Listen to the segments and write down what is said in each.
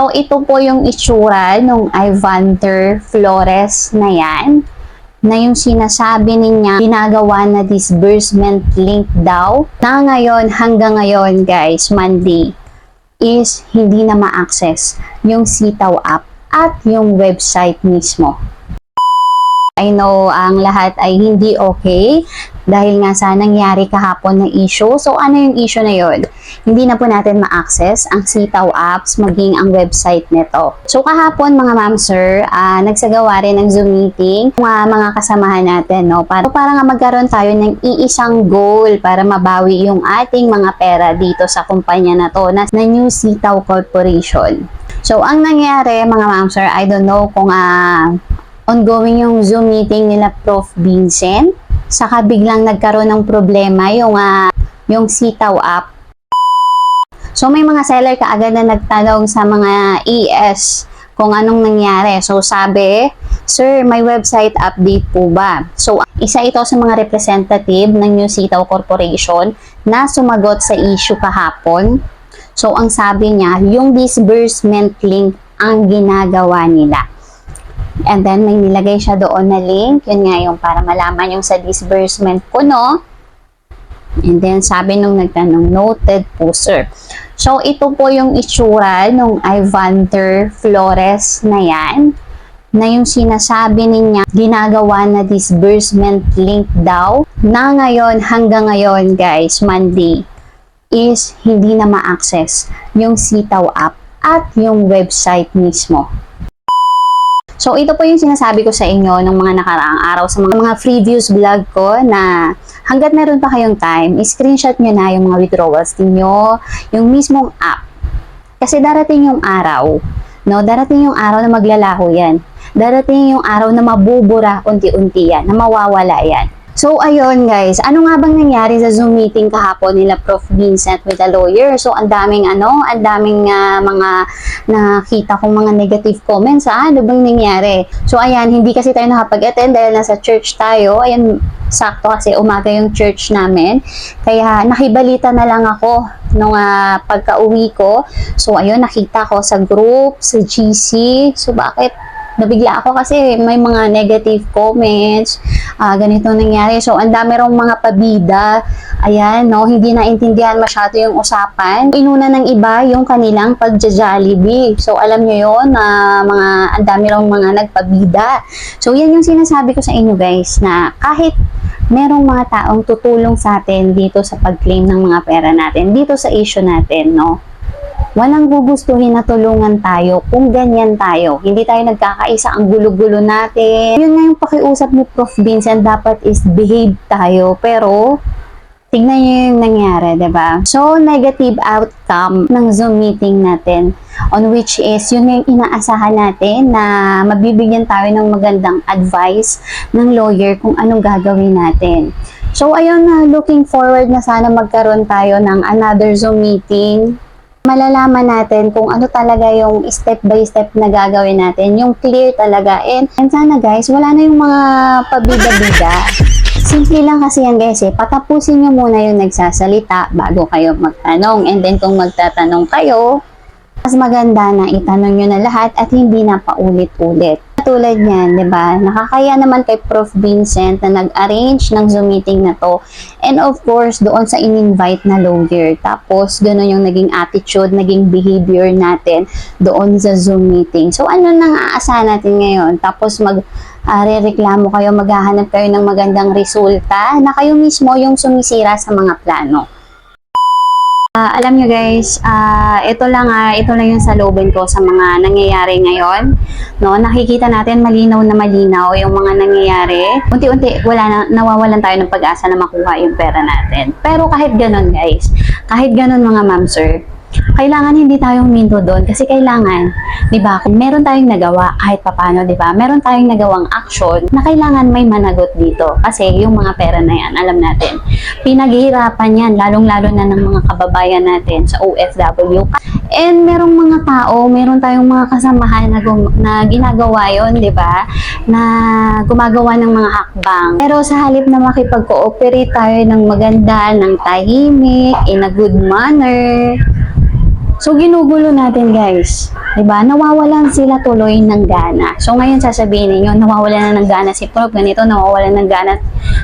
So, ito po yung itsura nung Ivander Flores na yan na yung sinasabi niya ginagawa na disbursement link daw na ngayon hanggang ngayon guys Monday is hindi na ma-access yung Sitaw app at yung website mismo. I know ang lahat ay hindi okay dahil nga sa nangyari kahapon na issue. So ano yung issue na yun? Hindi na po natin ma-access ang Sitaw apps maging ang website nito. So kahapon mga ma'am sir, ah, nagsagawa rin ng Zoom meeting ng mga, mga kasamahan natin. No? Para, para nga magkaroon tayo ng iisang goal para mabawi yung ating mga pera dito sa kumpanya na to na, na New Sitaw Corporation. So ang nangyari mga ma'am sir, I don't know kung ah, ongoing yung Zoom meeting nila Prof. Vincent. Saka biglang nagkaroon ng problema yung, ah, yung Sitaw app. So may mga seller kaagad na nagtanong sa mga ES kung anong nangyari. So sabi, Sir, may website update po ba? So isa ito sa mga representative ng New Sitaw Corporation na sumagot sa issue kahapon. So ang sabi niya, yung disbursement link ang ginagawa nila. And then, may nilagay siya doon na link. Yun nga yung para malaman yung sa disbursement ko, no? And then, sabi nung nagtanong, noted po, sir. So, ito po yung itsura nung Ivander Flores na yan na yung sinasabi niya ginagawa na disbursement link daw na ngayon hanggang ngayon guys Monday is hindi na ma-access yung Sitaw app at yung website mismo. So, ito po yung sinasabi ko sa inyo ng mga nakaraang araw sa mga, mga previous vlog ko na hanggat meron pa kayong time, screenshot nyo na yung mga withdrawals ninyo, yung mismong app. Kasi darating yung araw, no? Darating yung araw na maglalaho yan. Darating yung araw na mabubura unti-unti yan, na mawawala yan. So, ayun guys, ano nga bang nangyari sa Zoom meeting kahapon nila Prof. Vincent with a lawyer? So, ang daming ano, ang daming ah, mga nakita kong mga negative comments. Ah, ano bang nangyari? So, ayan, hindi kasi tayo nakapag-attend dahil nasa church tayo. Ayan, sakto kasi umaga yung church namin. Kaya, nakibalita na lang ako nung ah, pagka-uwi ko. So, ayun, nakita ko sa group, sa GC. So, bakit nabigla ako kasi may mga negative comments, ah ganito nangyari. So, ang dami rong mga pabida, ayan, no, hindi naintindihan masyado yung usapan. Inuna ng iba yung kanilang pagja-jollibee. So, alam nyo yun, na mga, ang dami rong mga nagpabida. So, yan yung sinasabi ko sa inyo guys, na kahit merong mga taong tutulong sa atin dito sa pag-claim ng mga pera natin, dito sa issue natin, no, walang gugustuhin na tulungan tayo kung ganyan tayo. Hindi tayo nagkakaisa ang gulo-gulo natin. Yun nga yung pakiusap ni Prof. Vincent, dapat is behave tayo. Pero, tingnan nyo yung nangyari, ba? So, negative outcome ng Zoom meeting natin on which is yun yung inaasahan natin na mabibigyan tayo ng magandang advice ng lawyer kung anong gagawin natin. So, ayun na, looking forward na sana magkaroon tayo ng another Zoom meeting malalaman natin kung ano talaga yung step by step na gagawin natin, yung clear talaga. And, and sana guys, wala na yung mga pabida-bida. Simple lang kasi yan guys eh, patapusin nyo muna yung nagsasalita bago kayo magtanong. And then kung magtatanong kayo, mas maganda na itanong nyo na lahat at hindi na paulit-ulit. Tulad niyan, 'di ba? Nakakaya naman kay Prof Vincent na nag-arrange ng Zoom meeting na to. And of course, doon sa in-invite na lawyer. Tapos, gano'n yung naging attitude, naging behavior natin doon sa Zoom meeting. So, ano nang aasahan natin ngayon? Tapos, mag uh, reklamo kayo, maghahanap kayo ng magandang resulta na kayo mismo yung sumisira sa mga plano. Ah, alam nyo guys, ah, ito lang ah, ito lang yung salubin ko sa mga nangyayari ngayon. No, nakikita natin malinaw na malinaw yung mga nangyayari. Unti-unti wala na nawawalan tayo ng pag-asa na makuha yung pera natin. Pero kahit ganun guys, kahit ganun mga ma'am sir, kailangan hindi tayo huminto doon kasi kailangan, 'di ba? Kung meron tayong nagawa kahit papaano, 'di ba? Meron tayong nagawang action na kailangan may managot dito kasi yung mga pera na 'yan, alam natin. Pinaghihirapan 'yan lalong-lalo na ng mga kababayan natin sa OFW. And merong mga tao, meron tayong mga kasamahan na, gum- na ginagawa 'yon, 'di ba? Na gumagawa ng mga hakbang. Pero sa halip na makipag-cooperate tayo ng maganda, ng tahimik, in a good manner, So, ginugulo natin guys. Diba? Nawawalan sila tuloy ng gana. So, ngayon sasabihin ninyo, nawawalan na ng gana si Prof, ganito, nawawalan ng gana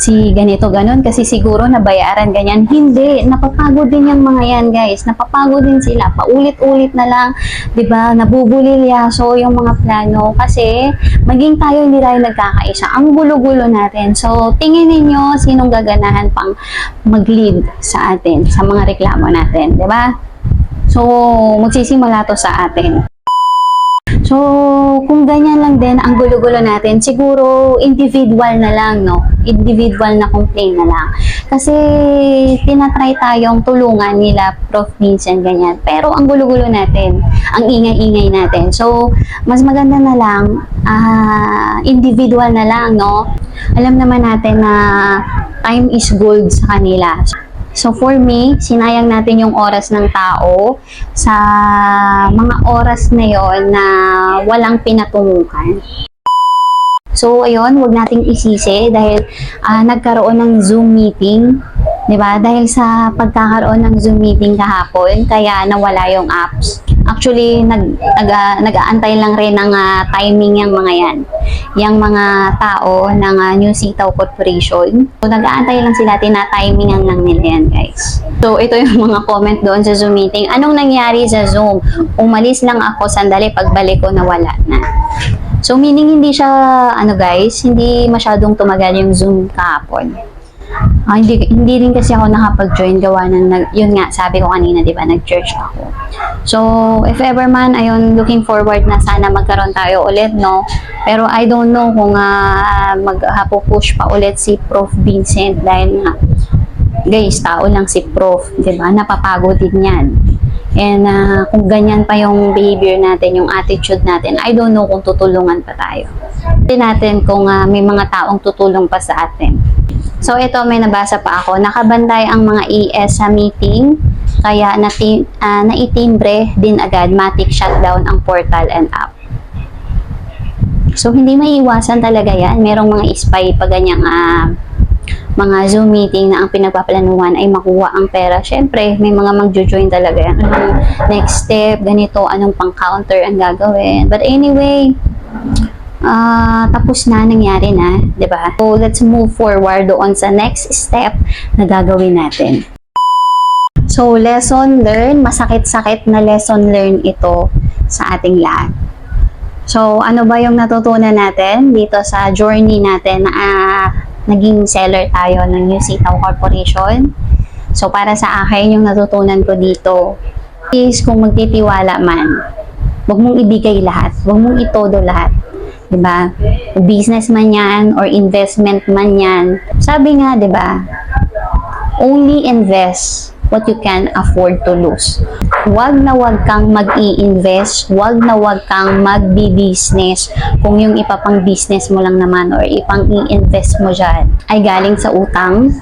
si ganito, ganon, kasi siguro nabayaran, ganyan. Hindi, napapagod din yung mga yan guys. Napapagod din sila. Paulit-ulit na lang, diba? Nabubulilyaso yung mga plano. Kasi, maging tayo hindi tayo nagkakaisa. Ang gulo-gulo natin. So, tingin ninyo, sinong gaganahan pang mag-lead sa atin, sa mga reklamo natin, diba? So, magsisimula to sa atin. So, kung ganyan lang din ang gulo-gulo natin, siguro individual na lang, no? Individual na complaint na lang. Kasi, tinatry tayong tulungan nila, Prof. Vincent, ganyan. Pero, ang gulo-gulo natin, ang ingay-ingay natin. So, mas maganda na lang, ah, individual na lang, no? Alam naman natin na time is gold sa kanila. So for me, sinayang natin yung oras ng tao sa mga oras na yon na walang pinatunguhan. So ayun, wag nating isisi dahil ah, nagkaroon ng Zoom meeting, 'di ba? Dahil sa pagkakaroon ng Zoom meeting kahapon, kaya nawala yung apps. Actually, nag, nag, ah, nag-aantay lang rin ng ah, timing yung mga yan. Yung mga tao ng ah, New Sitaw Corporation. So, nag-aantay lang sila, tinatimingan lang nila yan, guys. So, ito yung mga comment doon sa Zoom meeting. Anong nangyari sa Zoom? Umalis lang ako sandali, pagbalik ko nawala na. So, meaning hindi siya, ano guys, hindi masyadong tumagal yung Zoom kahapon. Ah, hindi, hindi rin kasi ako nakapag-join gawa ng, nag, yun nga, sabi ko kanina, di ba, nag-church ako. So, if ever man, ayun, looking forward na sana magkaroon tayo ulit, no? Pero I don't know kung uh, mag-push pa ulit si Prof. Vincent dahil nga, guys, tao lang si Prof, di ba? Napapagod din yan. And ah, kung ganyan pa yung behavior natin, yung attitude natin, I don't know kung tutulungan pa tayo. Hindi natin kung ah, may mga taong tutulong pa sa atin. So ito may nabasa pa ako, nakabantay ang mga ES sa meeting, kaya nati, ah, naitimbre din agad, matic shutdown ang portal and app. So hindi maiiwasan talaga yan, merong mga spy pa ganyang ah, mga Zoom meeting na ang pinagpaplanuhan ay makuha ang pera. Siyempre, may mga magjo-join talaga yan. Anong next step, ganito, anong pang-counter ang gagawin. But anyway, ah tapos na, nangyari na, 'di ba? So, let's move forward doon sa next step na gagawin natin. So, lesson learn, masakit-sakit na lesson learn ito sa ating lahat. So, ano ba yung natutunan natin dito sa journey natin na ah, naging seller tayo ng New Sitaw Corporation? So, para sa akin, yung natutunan ko dito is kung magtitiwala man, huwag mong ibigay lahat, huwag mong itodo lahat. 'Di ba? Business man 'yan or investment man 'yan. Sabi nga, 'di ba? Only invest what you can afford to lose. Huwag na huwag kang mag-i-invest, huwag na huwag kang magbi-business kung yung ipapang business mo lang naman or ipang i-invest mo dyan ay galing sa utang,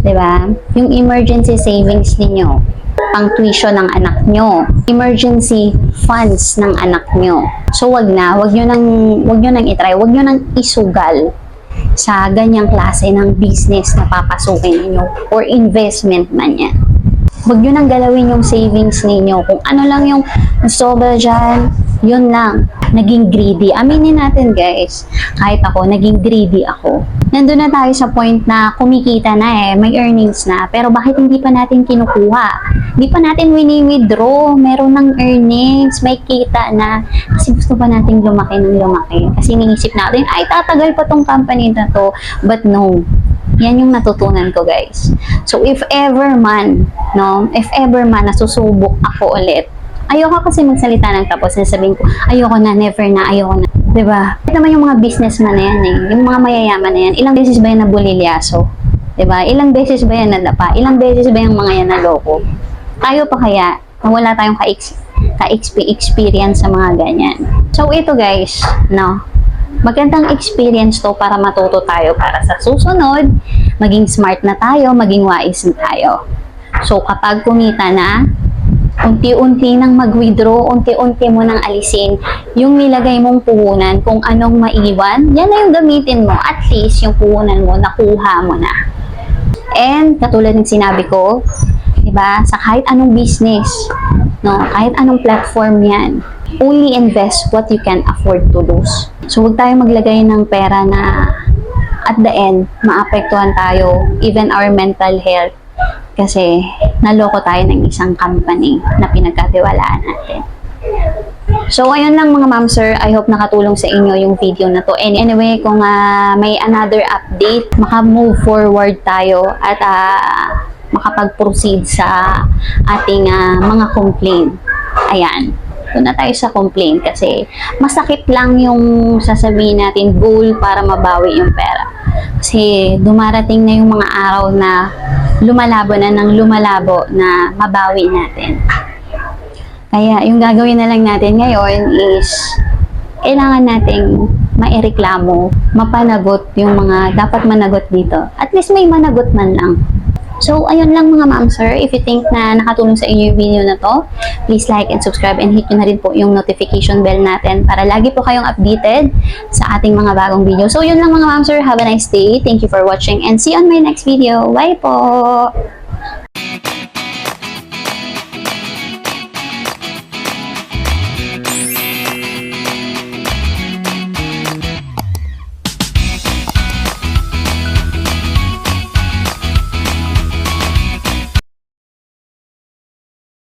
'di ba? Yung emergency savings ninyo, pang tuition ng anak nyo, emergency funds ng anak nyo. So wag na, wag nyo nang, wag nyo nang itry, wag nyo nang isugal sa ganyang klase ng business na papasukin ninyo or investment man yan. Huwag nyo nang galawin yung savings ninyo. Kung ano lang yung sobra dyan, yun lang. Naging greedy. Aminin natin guys, kahit ako, naging greedy ako. Nandun na tayo sa point na kumikita na eh, may earnings na, pero bakit hindi pa natin kinukuha? Hindi pa natin wini-withdraw, meron ng earnings, may kita na, kasi gusto pa natin lumaki ng lumaki. Kasi niisip natin, ay tatagal pa tong company na to, but no, yan yung natutunan ko, guys. So, if ever man, no, if ever man nasusubok ako ulit, ayoko kasi magsalita ng tapos na sabihin ko, ayoko na, never na, ayoko na. 'Di ba? Ito naman yung mga businessman na yan eh, yung mga mayayaman na yan, ilang beses ba yan nabulilyaso? 'Di ba? Ilang beses ba yan nadapa? Ilang beses ba yung mga yan naloko? Tayo pa kaya, wala tayong ka-ex- ka-experience sa mga ganyan. So, ito guys, no, magandang experience to para matuto tayo para sa susunod, maging smart na tayo, maging wise na tayo. So, kapag kumita na, unti-unti nang mag-withdraw, unti-unti mo nang alisin yung nilagay mong puhunan, kung anong maiwan, yan na yung gamitin mo. At least, yung puhunan mo, nakuha mo na. And, katulad ng sinabi ko, di ba, sa kahit anong business, No? Kahit anong platform yan. Only invest what you can afford to lose. So, huwag tayo maglagay ng pera na at the end, maapektuhan tayo, even our mental health. Kasi, naloko tayo ng isang company na pinagkatiwalaan natin. So, ayun lang mga ma'am sir. I hope nakatulong sa inyo yung video na to. And anyway, kung ah, may another update, maka-move forward tayo at ah, makapag-proceed sa ating ah, mga complaint. Ayan. Doon na tayo sa complaint kasi masakit lang yung sasabihin natin goal para mabawi yung pera. Kasi dumarating na yung mga araw na lumalabo na ng lumalabo na mabawi natin. Kaya yung gagawin na lang natin ngayon is kailangan nating maireklamo, mapanagot yung mga dapat managot dito. At least may managot man lang. So, ayun lang mga ma'am sir. If you think na nakatulong sa inyo yung video na to, please like and subscribe and hit nyo na rin po yung notification bell natin para lagi po kayong updated sa ating mga bagong video. So, yun lang mga ma'am sir. Have a nice day. Thank you for watching and see you on my next video. Bye po!